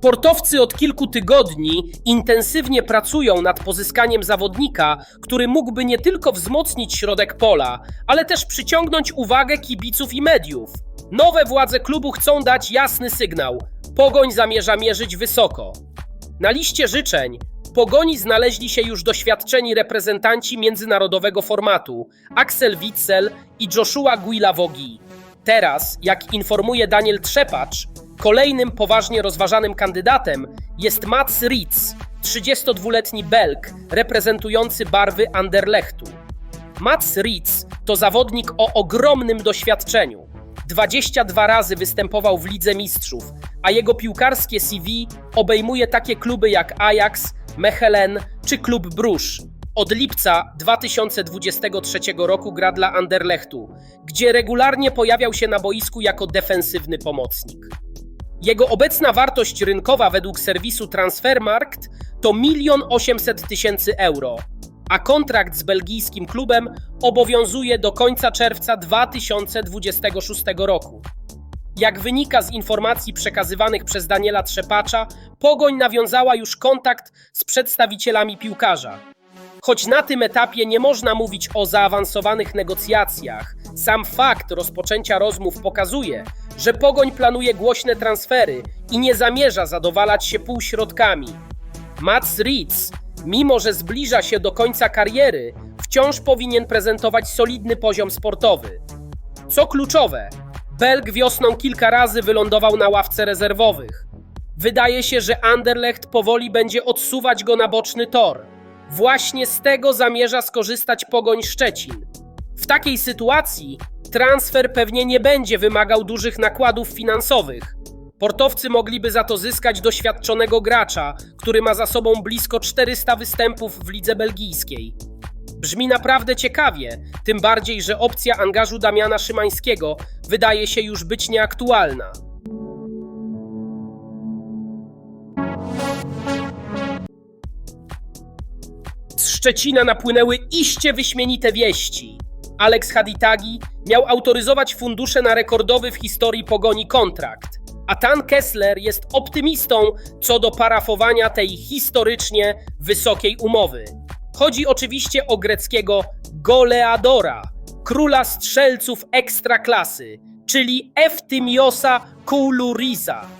Portowcy od kilku tygodni intensywnie pracują nad pozyskaniem zawodnika, który mógłby nie tylko wzmocnić środek pola, ale też przyciągnąć uwagę kibiców i mediów. Nowe władze klubu chcą dać jasny sygnał. Pogoń zamierza mierzyć wysoko. Na liście życzeń Pogoni znaleźli się już doświadczeni reprezentanci międzynarodowego formatu Axel Witzel i Joshua Guilavogi. Teraz, jak informuje Daniel Trzepacz, kolejnym poważnie rozważanym kandydatem jest Mats Ritz, 32-letni Belg reprezentujący barwy Anderlechtu. Mats Ritz to zawodnik o ogromnym doświadczeniu. 22 razy występował w Lidze Mistrzów, a jego piłkarskie CV obejmuje takie kluby jak Ajax, Mechelen czy klub Bruges. Od lipca 2023 roku gra dla Anderlechtu, gdzie regularnie pojawiał się na boisku jako defensywny pomocnik. Jego obecna wartość rynkowa według serwisu Transfermarkt to 1 800 tysięcy euro, a kontrakt z belgijskim klubem obowiązuje do końca czerwca 2026 roku. Jak wynika z informacji przekazywanych przez Daniela Trzepacza, Pogoń nawiązała już kontakt z przedstawicielami piłkarza. Choć na tym etapie nie można mówić o zaawansowanych negocjacjach, sam fakt rozpoczęcia rozmów pokazuje, że Pogoń planuje głośne transfery i nie zamierza zadowalać się półśrodkami. Mats Ritz, mimo że zbliża się do końca kariery, wciąż powinien prezentować solidny poziom sportowy. Co kluczowe, Belg wiosną kilka razy wylądował na ławce rezerwowych. Wydaje się, że Anderlecht powoli będzie odsuwać go na boczny tor. Właśnie z tego zamierza skorzystać Pogoń Szczecin. W takiej sytuacji transfer pewnie nie będzie wymagał dużych nakładów finansowych. Portowcy mogliby za to zyskać doświadczonego gracza, który ma za sobą blisko 400 występów w lidze belgijskiej. Brzmi naprawdę ciekawie, tym bardziej, że opcja angażu Damiana Szymańskiego wydaje się już być nieaktualna. Z Szczecina napłynęły iście wyśmienite wieści. Alex Haditagi miał autoryzować fundusze na rekordowy w historii pogoni kontrakt, a Tan Kessler jest optymistą co do parafowania tej historycznie wysokiej umowy. Chodzi oczywiście o greckiego goleadora, króla strzelców ekstraklasy, czyli Eftimiosa Kouluriza.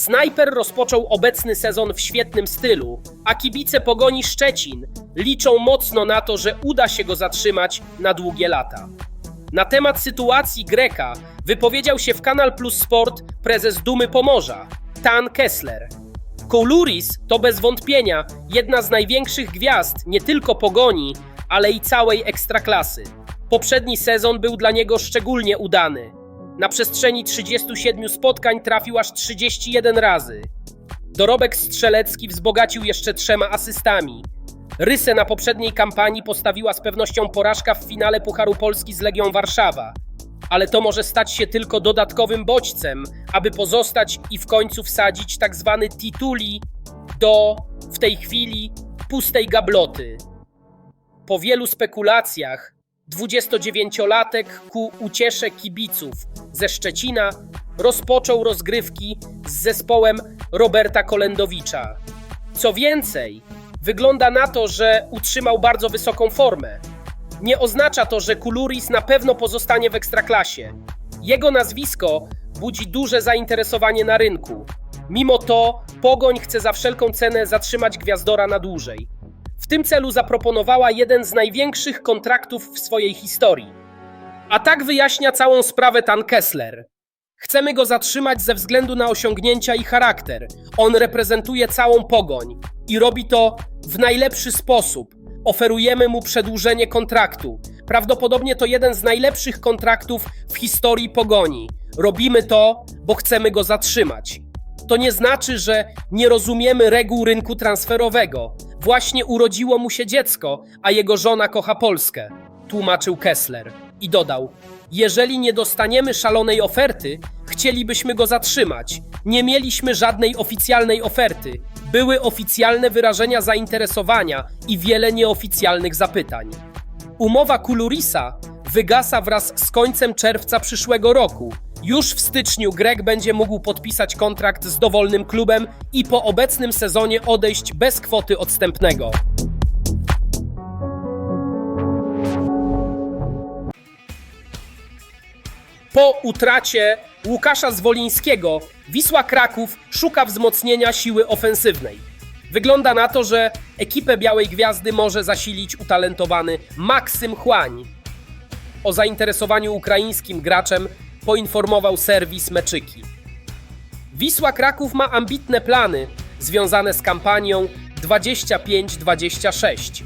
Snajper rozpoczął obecny sezon w świetnym stylu, a kibice Pogoni Szczecin liczą mocno na to, że uda się go zatrzymać na długie lata. Na temat sytuacji Greka wypowiedział się w Kanal Plus Sport prezes Dumy Pomorza, Tan Kessler. Koulouris to bez wątpienia jedna z największych gwiazd nie tylko Pogoni, ale i całej ekstraklasy. Poprzedni sezon był dla niego szczególnie udany. Na przestrzeni 37 spotkań trafił aż 31 razy. Dorobek strzelecki wzbogacił jeszcze trzema asystami. Rysę na poprzedniej kampanii postawiła z pewnością porażka w finale Pucharu Polski z Legią Warszawa. Ale to może stać się tylko dodatkowym bodźcem, aby pozostać i w końcu wsadzić tak zwany tituli do w tej chwili pustej gabloty. Po wielu spekulacjach 29-latek ku uciesze kibiców ze Szczecina rozpoczął rozgrywki z zespołem Roberta Kolendowicza. Co więcej, wygląda na to, że utrzymał bardzo wysoką formę. Nie oznacza to, że Kuluris na pewno pozostanie w ekstraklasie. Jego nazwisko budzi duże zainteresowanie na rynku. Mimo to Pogoń chce za wszelką cenę zatrzymać Gwiazdora na dłużej. Tym celu zaproponowała jeden z największych kontraktów w swojej historii. A tak wyjaśnia całą sprawę Tan Kessler. Chcemy go zatrzymać ze względu na osiągnięcia i charakter. On reprezentuje całą pogoń i robi to w najlepszy sposób. Oferujemy mu przedłużenie kontraktu. Prawdopodobnie to jeden z najlepszych kontraktów w historii pogoni. Robimy to, bo chcemy go zatrzymać. To nie znaczy, że nie rozumiemy reguł rynku transferowego. Właśnie urodziło mu się dziecko, a jego żona kocha Polskę, tłumaczył Kessler i dodał: Jeżeli nie dostaniemy szalonej oferty, chcielibyśmy go zatrzymać. Nie mieliśmy żadnej oficjalnej oferty. Były oficjalne wyrażenia zainteresowania i wiele nieoficjalnych zapytań. Umowa Kulurisa wygasa wraz z końcem czerwca przyszłego roku, Już w styczniu Greg będzie mógł podpisać kontrakt z dowolnym klubem i po obecnym sezonie odejść bez kwoty odstępnego. Po utracie Łukasza Zwolińskiego Wisła Kraków szuka wzmocnienia siły ofensywnej. Wygląda na to, że ekipę Białej Gwiazdy może zasilić utalentowany Maksym Chłań. O zainteresowaniu ukraińskim graczem poinformował serwis Meczyki. Wisła Kraków ma ambitne plany związane z kampanią 25-26.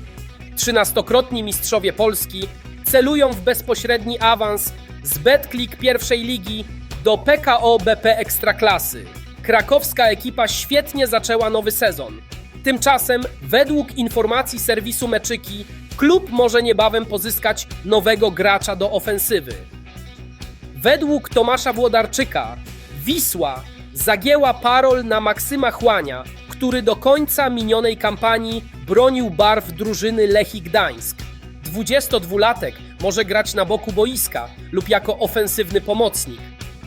Trzynastokrotni mistrzowie Polski celują w bezpośredni awans z Betclick pierwszej ligi do PKO BP Ekstraklasy. Krakowska ekipa świetnie zaczęła nowy sezon. Tymczasem, według informacji serwisu Meczyki, klub może niebawem pozyskać nowego gracza do ofensywy. Według Tomasza Włodarczyka Wisła zagięła parol na Maksyma Chłania, który do końca minionej kampanii bronił barw drużyny Lechii Gdańsk. 22-latek może grać na boku boiska lub jako ofensywny pomocnik.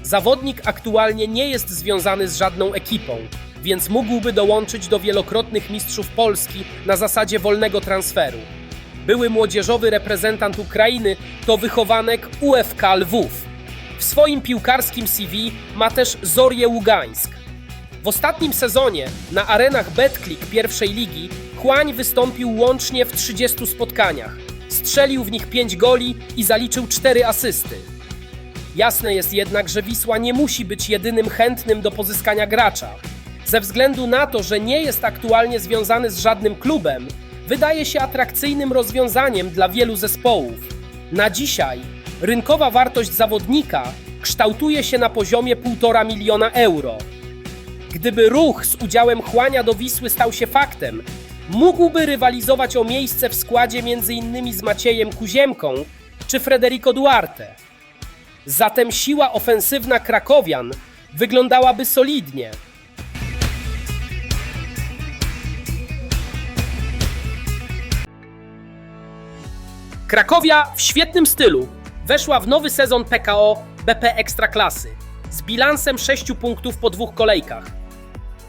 Zawodnik aktualnie nie jest związany z żadną ekipą, więc mógłby dołączyć do wielokrotnych mistrzów Polski na zasadzie wolnego transferu. Były młodzieżowy reprezentant Ukrainy to wychowanek UFK Lwów. W swoim piłkarskim CV ma też Zorię Ługańsk. W ostatnim sezonie na arenach Betclick pierwszej ligi Chłań wystąpił łącznie w 30 spotkaniach. Strzelił w nich 5 goli i zaliczył 4 asysty. Jasne jest jednak, że Wisła nie musi być jedynym chętnym do pozyskania gracza. Ze względu na to, że nie jest aktualnie związany z żadnym klubem, wydaje się atrakcyjnym rozwiązaniem dla wielu zespołów. Na dzisiaj rynkowa wartość zawodnika kształtuje się na poziomie 1,5 miliona euro. Gdyby ruch z udziałem chłania do Wisły stał się faktem, mógłby rywalizować o miejsce w składzie m.in. z Maciejem Kuziemką czy Frederico Duarte. Zatem siła ofensywna Krakowian wyglądałaby solidnie. Krakowia w świetnym stylu weszła w nowy sezon PKO BP Ekstraklasy z bilansem 6 punktów po dwóch kolejkach.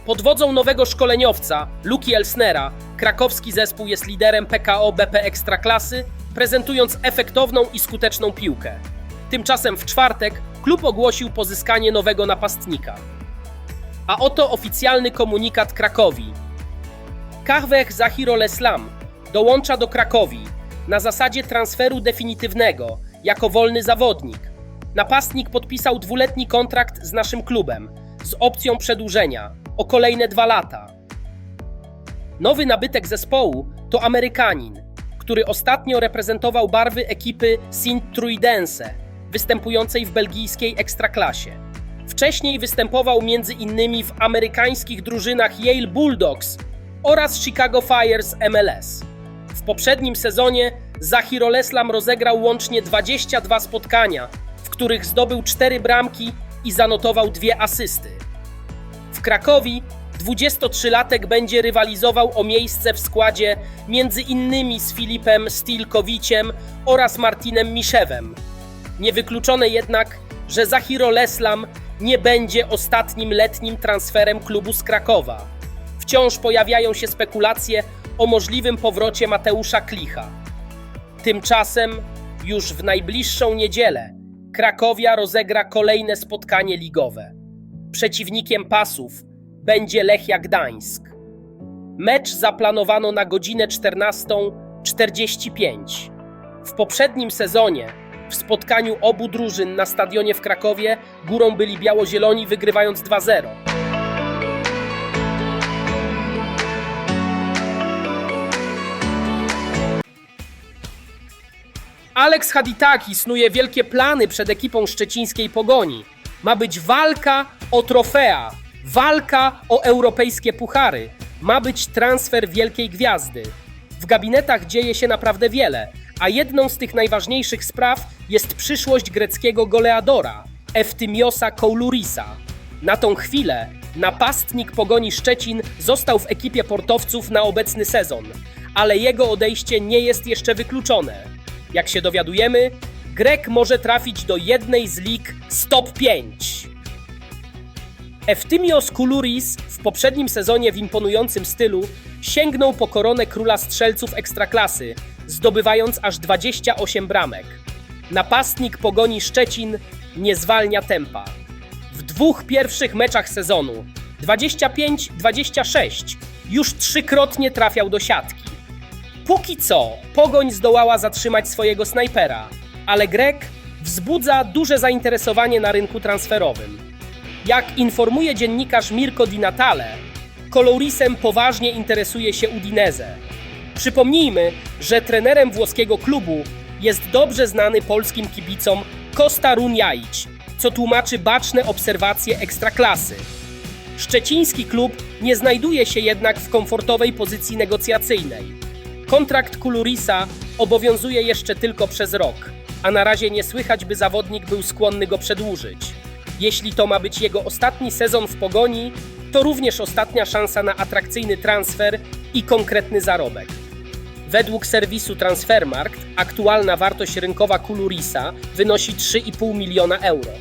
Pod wodzą nowego szkoleniowca, Luki Elsnera, krakowski zespół jest liderem PKO BP Ekstraklasy, prezentując efektowną i skuteczną piłkę. Tymczasem w czwartek klub ogłosił pozyskanie nowego napastnika. A oto oficjalny komunikat Krakowi. Kahweh Zahiro Leslam dołącza do Krakowi na zasadzie transferu definitywnego jako wolny zawodnik. Napastnik podpisał dwuletni kontrakt z naszym klubem z opcją przedłużenia o kolejne dwa lata. Nowy nabytek zespołu to Amerykanin, który ostatnio reprezentował barwy ekipy Sint Truidense, występującej w belgijskiej ekstraklasie. Wcześniej występował m.in. w amerykańskich drużynach Yale Bulldogs oraz Chicago Fire z MLS. W poprzednim sezonie Zahiro Leslam rozegrał łącznie 22 spotkania, w których zdobył 4 bramki i zanotował dwie asysty. W Krakowi 23-latek będzie rywalizował o miejsce w składzie między innymi z Filipem Stilkowiciem oraz Martinem Miszewem. Niewykluczone jednak, że Zahiro Leslam nie będzie ostatnim letnim transferem klubu z Krakowa. Wciąż pojawiają się spekulacje o możliwym powrocie Mateusza Klicha. Tymczasem już w najbliższą niedzielę Krakowia rozegra kolejne spotkanie ligowe. Przeciwnikiem pasów będzie Lechia Gdańsk. Mecz zaplanowano na godzinę 14.45. W poprzednim sezonie w spotkaniu obu drużyn na stadionie w Krakowie górą byli biało-zieloni wygrywając 2-0. Alex Haditaki snuje wielkie plany przed ekipą szczecińskiej Pogoni. Ma być walka o trofea, walka o europejskie puchary, ma być transfer wielkiej gwiazdy. W gabinetach dzieje się naprawdę wiele, a jedną z tych najważniejszych spraw jest przyszłość greckiego goleadora, Eftimiosa Koulurisa. Na tą chwilę napastnik Pogoni Szczecin został w ekipie portowców na obecny sezon, ale jego odejście nie jest jeszcze wykluczone. Jak się dowiadujemy, Grek może trafić do jednej z lig z top 5. Eftimios Koulouris w poprzednim sezonie w imponującym stylu sięgnął po koronę króla strzelców ekstraklasy, zdobywając aż 28 bramek. Napastnik Pogoni Szczecin nie zwalnia tempa. W dwóch pierwszych meczach sezonu 25-26 już trzykrotnie trafiał do siatki. Póki co Pogoń zdołała zatrzymać swojego snajpera, ale Grek wzbudza duże zainteresowanie na rynku transferowym. Jak informuje dziennikarz Mirko Di Natale, Colorisem poważnie interesuje się Udinese. Przypomnijmy, że trenerem włoskiego klubu jest dobrze znany polskim kibicom Costa Runjaić, co tłumaczy baczne obserwacje ekstraklasy. Szczeciński klub nie znajduje się jednak w komfortowej pozycji negocjacyjnej. Kontrakt Kulurisa obowiązuje jeszcze tylko przez rok, a na razie nie słychać, by zawodnik był skłonny go przedłużyć. Jeśli to ma być jego ostatni sezon w pogoni, to również ostatnia szansa na atrakcyjny transfer i konkretny zarobek. Według serwisu Transfermarkt aktualna wartość rynkowa Kulurisa wynosi 3,5 miliona euro.